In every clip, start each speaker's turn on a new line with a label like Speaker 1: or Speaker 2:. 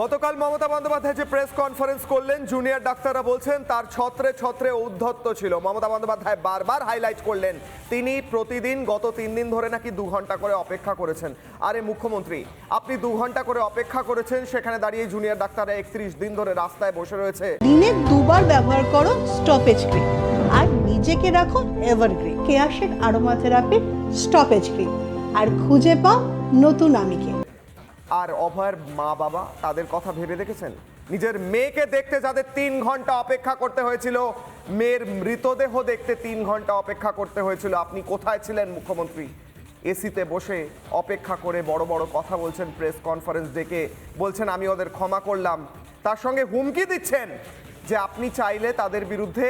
Speaker 1: গতকাল মমতা বন্দ্যোপাধ্যায় যে press conference করলেন, জুনিয়র ডাক্তাররা বলছেন তার ছত্রে ছত্রে উদ্ধত্ত ছিল। মমতা বন্দ্যোপাধ্যায় বারবার হাইলাইট করলেন, তিনি প্রতিদিন গত তিন দিন ধরে নাকি দু ঘণ্টা করে অপেক্ষা করেছেন। আরে মুখ্যমন্ত্রী, আপনি দু ঘণ্টা করে অপেক্ষা করেছেন, সেখানে দাঁড়িয়ে জুনিয়র ডাক্তাররা একত্রিশ দিন ধরে রাস্তায় বসে রয়েছে।
Speaker 2: দিনে দুবার ব্যবহার করো স্টপেজ ক্রিম আর নিজেকে রাখো এভারগ্রিন কেয়াশেড আরোমা থেরাপির স্টপেজ ক্রিম আর খুঁজে পাও নতুন আমিকে।
Speaker 1: আর অভয়ের মা বাবা তাদের কথা ভেবে দেখেছেন? নিজের মেয়েকে দেখতে যাদের তিন ঘণ্টা অপেক্ষা করতে হয়েছিল, মেয়ের মৃতদেহ দেখতে তিন ঘণ্টা অপেক্ষা করতে হয়েছিল। আপনি কোথায় ছিলেন, মুখ্যমন্ত্রী? এসিতে বসে অপেক্ষা করে বড় বড় কথা বলছেন, প্রেস কনফারেন্স ডেকে বলছেন, আমি ওদের ক্ষমা করলাম। তার সঙ্গে হুমকি দিচ্ছেন যে আপনি চাইলে তাদের বিরুদ্ধে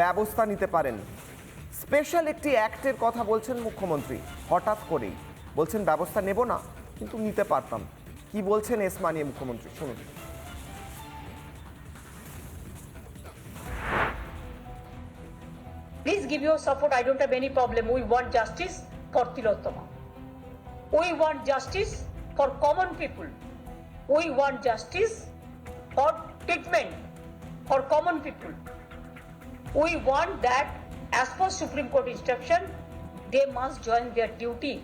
Speaker 1: ব্যবস্থা নিতে পারেন। স্পেশাল একটি অ্যাক্টের কথা বলছেন মুখ্যমন্ত্রী, হঠাৎ করেই। বলছেন, ব্যবস্থা নেব না। কিন্তু নিতে পারতাম কি বলছেন এসমা নিয়ে মুখ্যমন্ত্রী শুনুন
Speaker 3: Please give your support. I don't have any problem. We want justice for Tilottama. We want justice for common people. We want justice for treatment for common people. We want that, as per Supreme Court instruction, they must join their duty.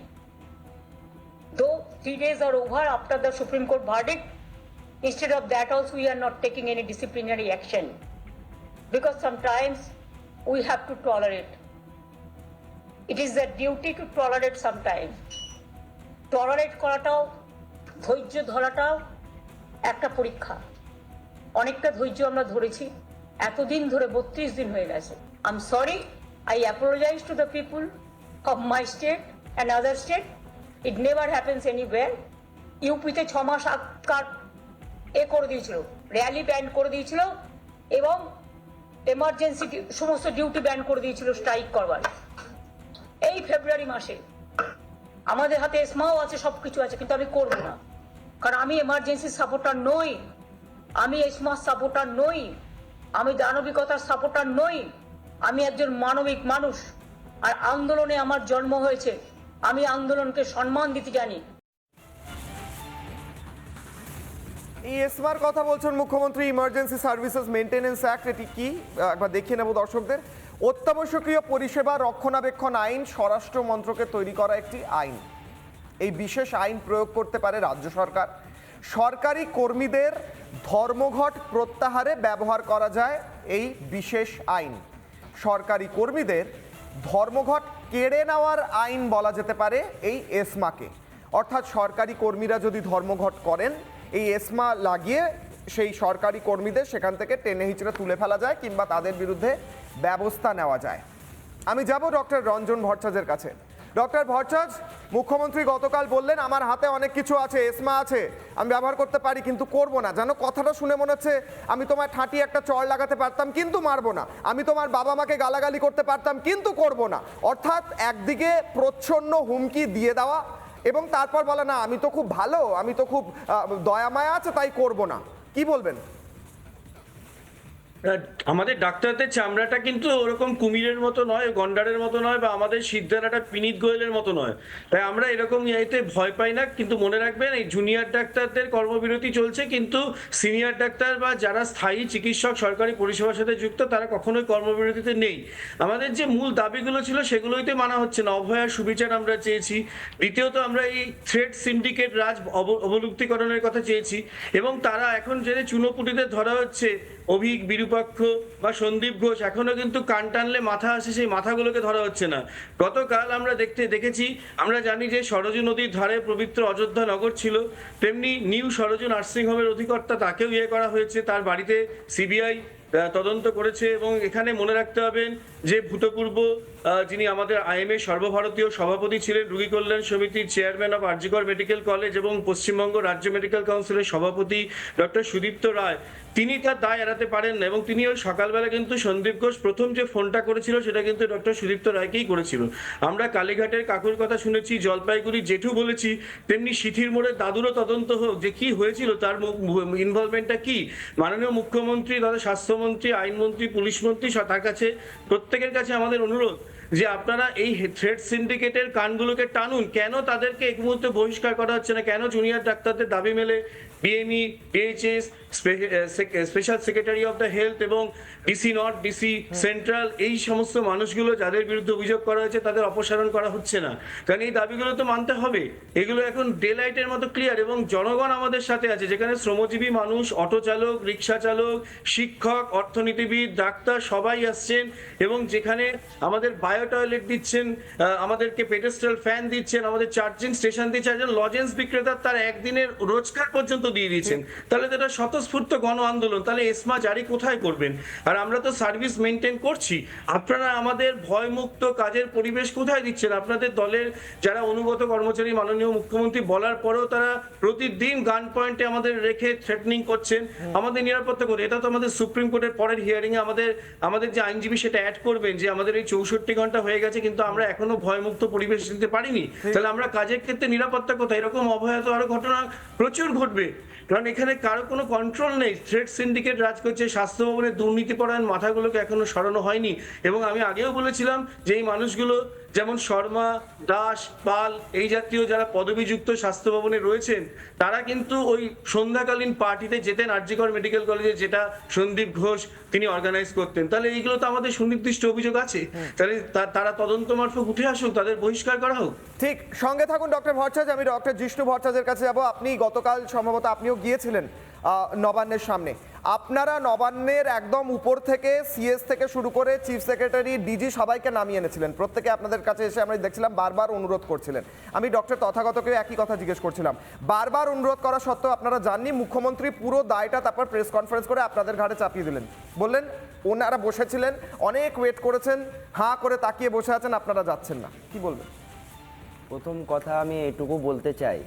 Speaker 3: Though three days are over after the Supreme Court verdict, instead of that also we are not taking any disciplinary action because sometimes we have to tolerate. It is a duty to tolerate sometimes. Tolerate করাটাও ধৈর্য ধরাটাও একটা পরীক্ষা অনেকটা ধৈর্য আমরা ধরেছি এতদিন ধরে বত্রিশ দিন হয়ে গেছে I am sorry I apologize to the people of my state and other state it never happens anywhere ইউপিতে ছ মাস আটকার এ করে দিয়েছিল র্যালি ব্যান করে দিয়েছিল এবং এমার্জেন্সি সমস্ত ডিউটি ব্যান করে দিয়েছিল স্ট্রাইক করবার। এই ফেব্রুয়ারি মাসে আমাদের হাতে এসমাও আছে সব কিছু আছে, কিন্তু আমি করব না। কারণ আমি এমার্জেন্সি সাপোর্টার নই, আমি এসমা সাপোর্টার নই, আমি দানবিকতার সাপোর্টার নই, আমি একজন মানবিক মানুষ। আর আন্দোলনে আমার জন্ম হয়েছে আমি আন্দোলনকে সম্মান দিতে জানি।
Speaker 1: এই এসমার কথা বলছেন মুখ্যমন্ত্রী ইমার্জেন্সি সার্ভিসেস মেনটেন্যান্স অ্যাক্ট এটি কি? একবার দেখিয়ে নেব দর্শকদের। অত্যাবশ্যকীয় পরিষেবা রক্ষণাবেক্ষণ আইন স্বরাষ্ট্র মন্ত্রকে তৈরি করা একটি আইন। এই বিশেষ আইন প্রয়োগ করতে পারে রাজ্য সরকার। সরকারি কর্মীদের ধর্মঘট প্রত্যাহারে ব্যবহার করা যায় এই বিশেষ আইন। সরকারি কর্মীদের ধর্মঘট কেড়ে নেওয়ার আইন বলা যেতে পারে এই এসমাকে। অর্থাৎ সরকারি কর্মীরা যদি ধর্মঘট করেন, এই এসমা লাগিয়ে সেই সরকারি কর্মীদের সেখান থেকে টেনে হিচড়ে তুলে ফেলা যায় কিংবা তাদের বিরুদ্ধে ব্যবস্থা নেওয়া যায়। আমি যাব ডক্টর রঞ্জন ভট্টাচার্যের কাছে। ডক্টর ভট্টাচার্য মুখ্যমন্ত্রী গতকাল বললেন, আমার হাতে অনেক কিছু আছে, এসমা আছে, আমি ব্যবহার করতে পারি, কিন্তু করব না। যেন কথাটা শুনে মনে হচ্ছে, আমি তোমার ঠাঁটি একটা চড় লাগাতে পারতাম, কিন্তু মারবো না। আমি তোমার বাবা মাকে গালাগালি করতে পারতাম, কিন্তু করব না। অর্থাৎ একদিকে প্রচ্ছন্ন হুমকি দিয়ে দেওয়া এবং তারপর বলে, না, আমি তো খুব ভালো, আমি তো খুব দয়া মায়া আছে, তাই করব না। কি বলবেন?
Speaker 4: আমাদের ডাক্তারদের চামড়াটা কিন্তু ওরকম কুমিরের মতো নয়, গন্ডারের মতো নয় বা আমাদের সিদ্ধারাটা পিনিত গোয়েলের মতো নয়। তাই আমরা এরকম ইয়েতে ভয় পাই না, কিন্তু মনে রাখবেন এই জুনিয়র ডাক্তারদের কর্মবিরতি চলছে, কিন্তু সিনিয়র ডাক্তার বা যারা স্থায়ী চিকিৎসক সরকারি পরিষেবার সাথে যুক্ত, তারা কখনোই কর্মবিরতিতে নেই। আমাদের যে মূল দাবিগুলো ছিল, সেগুলোইতে মানা হচ্ছে না। অভয়ার সুবিচার আমরা চেয়েছি। দ্বিতীয়ত আমরা এই থ্রেড সিন্ডিকেট রাজ অব- অবলুপ্তিকরণের কথা চেয়েছি। এবং তারা এখন যে চুনোপুটিতে ধরা হচ্ছে অভিক বিরূপাক্ষ বা সন্দীপ ঘোষ এখনও কিন্তু কান টানলে মাথা আসে, সেই মাথাগুলোকে ধরা হচ্ছে না। গতকাল আমরা দেখতে দেখেছি, আমরা জানি যে সরজু নদীর ধারে পবিত্র অযোধ্যা নগর ছিল, তেমনি নিউ সরজু নার্সিংহোমের অধিকর্তা তাকেও ইয়ে করা হয়েছে, তার বাড়িতে সিবিআই তদন্ত করেছে এবং এখানে মনে রাখতে হবেন যে ভূতপূর্ব যিনি আমাদের আইএমএ সর্বভারতীয় সভাপতি ছিলেন রোগী কল্যাণ সমিতির chairman of RG Kar medical college এবং পশ্চিমবঙ্গ রাজ্য মেডিকেল কাউন্সিলের সভাপতি ডক্টর সুদীপ্ত রায়, তিনি তার দায় এড়াতে পারেন না এবং তিনি ওই সকালবেলা কিন্তু সন্দীপ ঘোষ প্রথম যে ফোনটা করেছিল সেটা কিন্তু ডক্টর সুদীপ্ত রায়কেই করেছিল। আমরা কালীঘাটের কাকুর কথা শুনেছি, জলপাইগুড়ি জেঠু বলেছি, তেমনি সিথির মোড়ে দাদুরও তদন্ত হোক যে কি হয়েছিল তার ইনভলভমেন্টটা কি? মাননীয় মুখ্যমন্ত্রী তথা স্বাস্থ্যমন্ত্রী আইনমন্ত্রী, পুলিশ মন্ত্রী তার কাছে প্রত্যেকের কাছে আমাদের অনুরোধ যে আপনারা এই থ্রেড সিন্ডিকেটের কানগুলোকে টানুন। কেন তাদেরকে এক মুহূর্তে বহিষ্কার করা হচ্ছে না? কেন জুনিয়র ডাক্তারদের দাবি মেলে? BME DHS special secretary of the health এবং ডিসি নর্থ ডিসি সেন্ট্রাল এই সমস্ত মানুষগুলো যাদের বিরুদ্ধে অভিযোগ করা হয়েছে তাদের অপসারণ করা হচ্ছে না। কারণ এই দাবিগুলো তো মানতে হবে। এগুলো এখন ডে লাইটের মতো ক্লিয়ার এবং জনগণ আমাদের সাথে আছে, যেখানে শ্রমজীবী মানুষ, অটো চালক, রিক্সা চালক, শিক্ষক, অর্থনীতিবিদ, ডাক্তার সবাই আসছেন এবং যেখানে আমাদের বায়ো টয়লেট দিচ্ছেন আমাদেরকে পেটেস্ট্রাল ফ্যান দিচ্ছেন, আমাদের চার্জিং স্টেশন দিচ্ছেন, একজন লজেন্স বিক্রেতা তার একদিনের রোজগার পর্যন্ত দিয়ে দিয়েছেন। তাহলে তো এটা স্বতঃস্ফূর্ত গণ আন্দোলন। তাহলে এসমা জারি কোথায় করবেন? আর আমরা তো সার্ভিস মেনটেন করছি। আপনারা আমাদের ভয়মুক্ত কাজের পরিবেশ কোথায় দিচ্ছেন? আপনাদের দলের যারা অনুগত কর্মচারী মাননীয় মুখ্যমন্ত্রী বলার পরেও তারা প্রতিদিন গান পয়েন্টে আমাদের রেখে থ্রেটনিং করছেন। আমাদের নিরাপত্তা করে এটা তো আমাদের সুপ্রিম কোর্টের পরের হিয়ারিংয়ে আমাদের আমাদের যে আইনজীবী সেটা অ্যাড করবেন যে আমাদের এই চৌষট্টি ঘণ্টা হয়ে গেছে কিন্তু আমরা এখনও ভয়মুক্ত পরিবেশ দিতে পারিনি। তাহলে আমরা কাজের ক্ষেত্রে নিরাপত্তা কোথায়? এরকম অভয়াত আরও ঘটনা প্রচুর ঘটবে। কারণ এখানে কারও কোনো কন্ট্রোল নেই। ট্রেড সিন্ডিকেট রাজ করছে স্বাস্থ্য ভবনের দুর্নীতিপরায়ণ মাথাগুলোকে এখনও সরানো হয়নি। এবং আমি আগেও বলেছিলাম যে এই মানুষগুলো যেমন শর্মা দাস পাল এই জাতীয় যারা পদবিযুক্ত স্বাস্থ্য ভবনে রয়েছেন তারা কিন্তু ওই সন্ধ্যাকালীন পার্টিতে যেতেন আরজিকর মেডিকেল কলেজে যেটা সন্দীপ ঘোষ তিনি অর্গানাইজ করতেন। তাহলে এইগুলো তো আমাদের সুনির্দিষ্ট অভিযোগ আছে। তাহলে তারা তদন্ত মারফত উঠে আসুক তাদের বহিষ্কার করা হোক।
Speaker 1: ঠিক সঙ্গে থাকুন ডক্টর ভট্টাচার্য আমি ডক্টর জিষ্ণু ভট্টাচার্যের কাছে যাব। আপনি গতকাল সম্ভবত আপনিও গিয়েছিলেন। নবান্নের সামনে। আপনারা নবান্নের একদম উপর থেকে সিএস থেকে শুরু করে চিফ সেক্রেটারি ডিজি সবাইকে নামিয়ে এনেছিলেন। প্রত্যেকে আপনাদের কাছে এসে আমরা দেখছিলাম, বারবার অনুরোধ করছিলেন। আমি ডক্টর তথাগতকে একই কথা জিজ্ঞেস করছিলাম। বারবার অনুরোধ করা সত্ত্বেও আপনারা জাননি মুখ্যমন্ত্রী পুরো দায়টা তারপর প্রেস কনফারেন্স করে আপনাদের ঘাড়ে চাপিয়ে দিলেন। বললেন, ওনারা বসেছিলেন, অনেক ওয়েট করেছেন, হাঁ করে তাকিয়ে বসে আছেন, আপনারা যাচ্ছেন না। কি বলবেন?
Speaker 5: প্রথম কথা আমি এটুকু বলতে চাই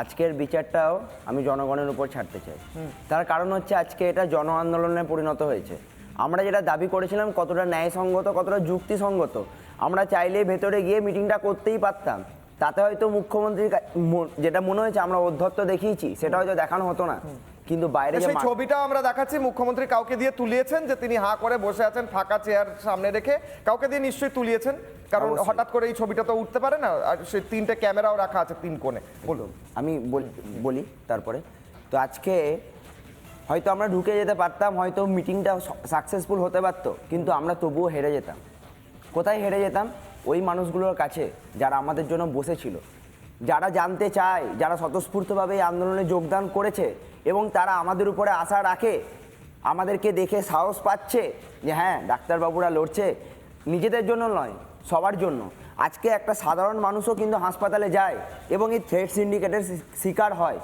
Speaker 5: আজকের বিচারটাও আমি জনগণের উপর ছাড়তে চাই। তার কারণ হচ্ছে আজকে এটা জন আন্দোলনে পরিণত হয়েছে। আমরা যেটা দাবি করেছিলাম কতটা ন্যায়সঙ্গত, কতটা যুক্তিসঙ্গত, আমরা চাইলে ভেতরে গিয়ে মিটিংটা করতেই পারতাম। তাতে হয়তো মুখ্যমন্ত্রীর যেটা মনে হয়েছে আমরা অধ্যত্ত দেখিয়েছি, সেটা হয়তো দেখানো হতো না। কিন্তু বাইরে
Speaker 1: সেই ছবিটা আমরা দেখাচ্ছি মুখ্যমন্ত্রী কাউকে দিয়ে তুলিয়েছেন যে তিনি হাঁ করে বসে আছেন ফাঁকা চেয়ার সামনে রেখে। কাউকে দিয়ে নিশ্চয়ই তুলিয়েছেন কারণ হঠাৎ করে এই ছবিটা তো উঠতে পারে না আর সেই তিনটে ক্যামেরাও রাখা আছে তিন কোণে। বলুন।
Speaker 5: আমি বল- বলি তারপরে। তো আজকে হয়তো আমরা ঢুকে যেতে পারতাম হয়তো মিটিংটা সাকসেসফুল হতে পারতো কিন্তু আমরা তবুও হেরে যেতাম। কোথায় হেরে যেতাম? ওই মানুষগুলোর কাছে যারা আমাদের জন্য বসেছিল। যারা জানতে চায়, যারা স্বতঃস্ফূর্তভাবে এই আন্দোলনে যোগদান করেছে এবং তারা আমাদের উপরে আশা রাখে, আমাদেরকে দেখে সাহস পাচ্ছে যে হ্যাঁ ডাক্তারবাবুরা লড়ছে, নিজেদের জন্য নয়, সবার জন্য। আজকে একটা সাধারণ মানুষও কিন্তু হাসপাতালে যায় এবং এই থ্রেড সিন্ডিকেটের শিকার হয়।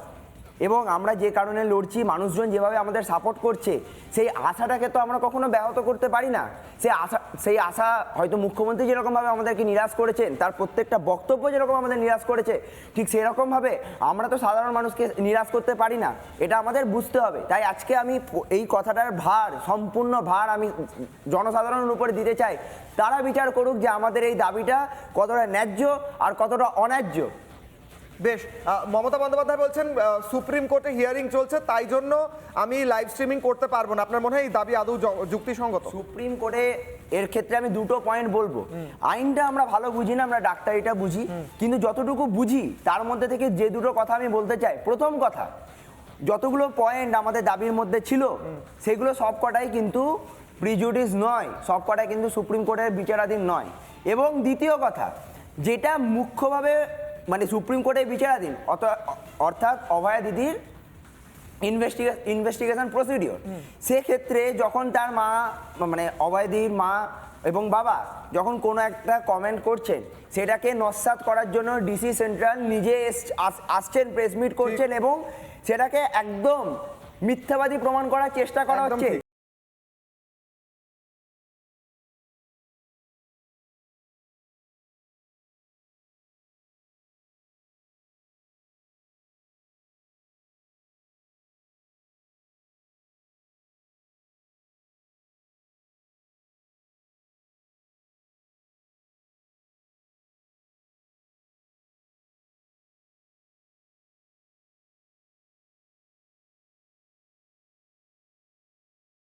Speaker 5: এবং আমরা যে কারণে লড়ছি, মানুষজন যেভাবে আমাদের সাপোর্ট করছে, সেই আশাটাকে তো আমরা কখনো ব্যাহত করতে পারি না। সেই আশা সেই আশা হয়তো মুখ্যমন্ত্রী যেরকমভাবে আমাদেরকে নিরাশ করেছেন, তার প্রত্যেকটা বক্তব্য যেরকম আমাদের নিরাশ করেছে, ঠিক সেরকমভাবে আমরা তো সাধারণ মানুষকে নিরাশ করতে পারি না। এটা আমাদের বুঝতে হবে। তাই আজকে আমি এই কথাটার ভার, সম্পূর্ণ ভার আমি জনসাধারণের উপরে দিতে চাই। তারা বিচার করুক যে আমাদের এই দাবিটা কতটা ন্যায্য আর কতটা অন্যায্য।
Speaker 1: বেশ মমতা বন্দ্যোপাধ্যায় বলছেন সুপ্রিম কোর্টে হিয়ারিং চলছে তাই জন্য আমি লাইভ স্ট্রিমিং করতে পারব না। আপনার মনে হয় এই দাবি আদৌ যুক্তিসঙ্গত?
Speaker 5: সুপ্রিম কোর্টে এর ক্ষেত্রে আমি দুটো পয়েন্ট বলব। আইনটা আমরা ভালো বুঝি না আমরা ডাক্তারিটা বুঝি। কিন্তু যতটুকু বুঝি তার মধ্যে থেকে যে দুটো কথা আমি বলতে চাই প্রথম কথা যতগুলো পয়েন্ট আমাদের দাবির মধ্যে ছিল সেগুলো সব কটাই কিন্তু প্রিজুডিস নয় সব কটাই কিন্তু সুপ্রিম কোর্টের বিচারাধীন নয়। এবং দ্বিতীয় কথা যেটা মুখ্যভাবে মানে সুপ্রিম কোর্টের বিচারাধীন অত- অর্থাৎ অভয়া দিদির ইনভেস্টিগেশন প্রসিডিওর সেক্ষেত্রে যখন তার মা মানে অভয়দীর মা এবং বাবা যখন কোনো একটা কমেন্ট করছেন সেটাকে নস্বাত করার জন্য ডিসি সেন্ট্রাল নিজে এস- আসছেন প্রেস মিট করছেন এবং সেটাকে একদম মিথ্যাবাদী প্রমাণ করার চেষ্টা করা হচ্ছে।